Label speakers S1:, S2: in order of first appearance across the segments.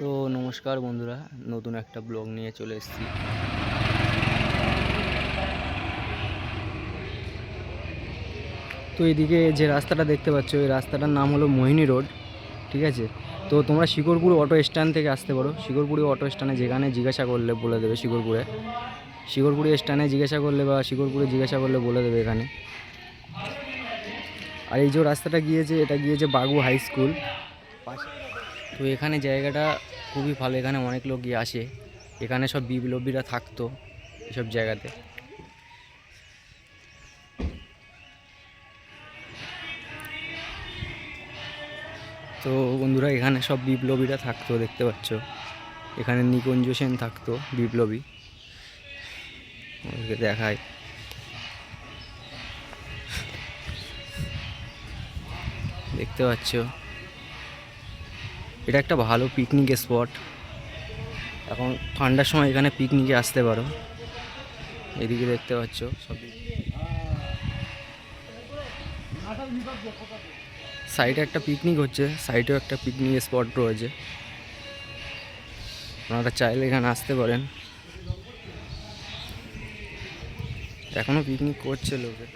S1: তো নমস্কার বন্ধুরা, নতুন একটা ব্লগ নিয়ে চলে এসেছি। তো এদিকে যে রাস্তাটা দেখতে পাচ্ছ, এই রাস্তাটার নাম হলো মোহিনী রোড, ঠিক আছে? তো তোমরা শিকরপুর অটো স্ট্যান্ড থেকে আসতে পারো। শিকরপুরে অটো স্ট্যান্ডে যেখানে জিজ্ঞাসা করলে বলে দেবে শিকরপুরে শিকরপুরে স্ট্যান্ডে জিজ্ঞাসা করলে বা শিকরপুরে জিজ্ঞাসা করলে বলে দেবে এখানে। আর এই যে রাস্তাটা গিয়েছে, এটা গিয়েছে বাগু হাই স্কুল। পাশে তো এখানে জায়গাটা খুবই ভালো, এখানে অনেক লোক গিয়ে আসে। এখানে সব বিপ্লবীরা থাকতো এসব জায়গাতে। তো বন্ধুরা, এখানে সব বিপ্লবীরা থাকতো, দেখতে পাচ্ছ। এখানে নিকুঞ্জ সেন থাকতো, বিপ্লবী। ওদেরকে দেখায় দেখতে পাচ্ছ? এটা একটা ভালো পিকনিক স্পট এখন ঠান্ডার সময় এখানে পিকনিকে আসতে পারো। এদিকে দেখতে পাচ্ছ সব। সাইডে একটা পিকনিক হচ্ছে সাইডেও একটা পিকনিক স্পট রয়েছে। আপনারা চাইলে এখানে আসতে পারেন। এখনও পিকনিক করছে লোকে।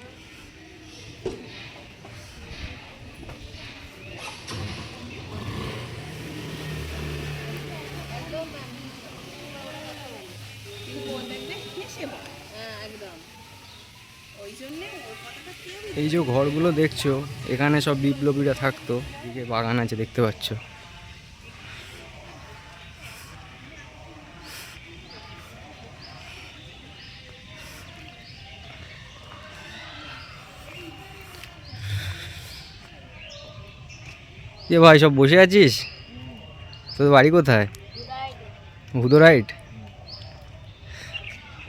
S1: এই যে ঘরগুলো দেখছ, এখানে সব বিপ্লবীরা থাকতো। এদিকে বাগান আছে, দেখতে পাচ্ছ। এ ভাই, সব বসে আছিস? তোদের বাড়ি কোথায়? হুদোরাইট।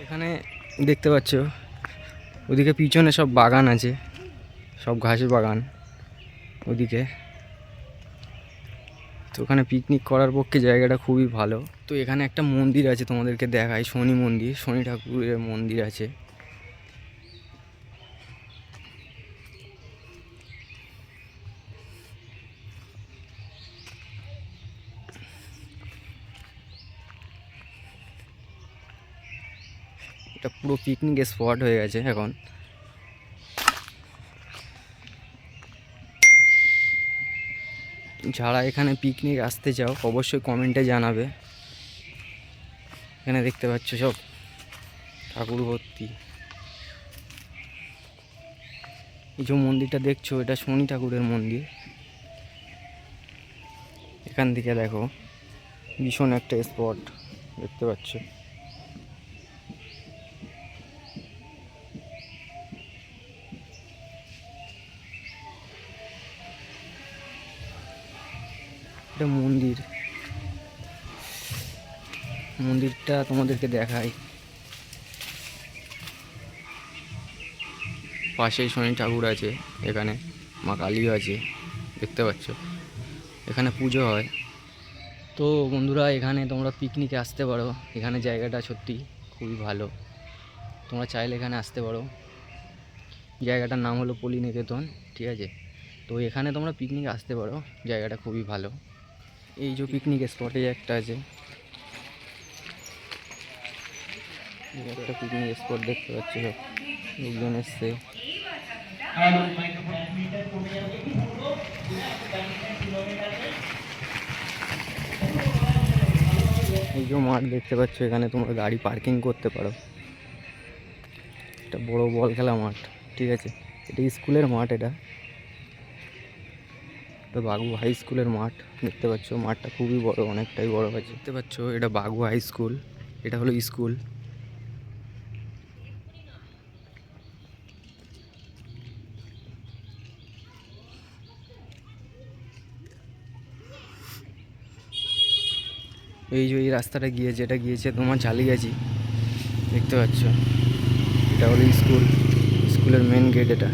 S1: এখানে দেখতে পাচ্ছ ওদিকে পিছনে সব বাগান আছে। সব ঘাসের বাগান ওদিকে। তো ওখানে পিকনিক করার পক্ষে জায়গাটা খুবই ভালো। তো এখানে একটা মন্দির আছে তোমাদেরকে দেখায় শনি মন্দির, শনি ঠাকুরের মন্দির আছে। এটা পুরো পিকনিক স্পট হয়ে গেছে এখন। যারা এখানে পিকনিক আসতে চাও, অবশ্যই কমেন্টে জানাবে। এখানে দেখতে পাচ্ছ সব ঠাকুর ভর্তি। এই যে মন্দিরটা দেখছ, এটা শনি ঠাকুরের মন্দির। এখান থেকে দেখো, ভীষণ একটা স্পট দেখতে পাচ্ছ। এটা মন্দির। মন্দিরটা তোমাদেরকে দেখাই। পাশেই শনি ঠাকুর আছে, এখানে মা কালীও আছে, দেখতে পাচ্ছ। এখানে পুজো হয়। তো বন্ধুরা, এখানে তোমরা পিকনিকে আসতে পারো। এখানে জায়গাটা সত্যি খুবই ভালো। তোমরা চাইলে এখানে আসতে পারো। জায়গাটার নাম হলো পলিনিকেতন, ঠিক আছে? তো এখানে তোমরা পিকনিকে আসতে পারো। জায়গাটা খুবই ভালো। এই যে পিকনিক স্পটে একটা আছে। একটা পিকনিক স্পট দেখতে পাচ্ছ সব। লোকজন এসছে। এই যে মাঠ দেখতে পাচ্ছ, এখানে তোমরা গাড়ি পার্কিং করতে পারো। একটা বড় বল খেলা মাঠ, ঠিক আছে? এটা স্কুলের মাঠ এটা। এটা বাগু হাই স্কুলের মাঠ, দেখতে পাচ্ছ, মাঠটা খুবই বড়, অনেকটাই বড় আছে। দেখতে পাচ্ছ, এটা বাগু হাই স্কুল, এটা হলো স্কুল। এই যে এই রাস্তাটা গিয়েছে, এটা গিয়েছে তোমার ঝালিগাছি, দেখতে পাচ্ছ। এটা হলো স্কুল, স্কুলের মেন গেট এটা।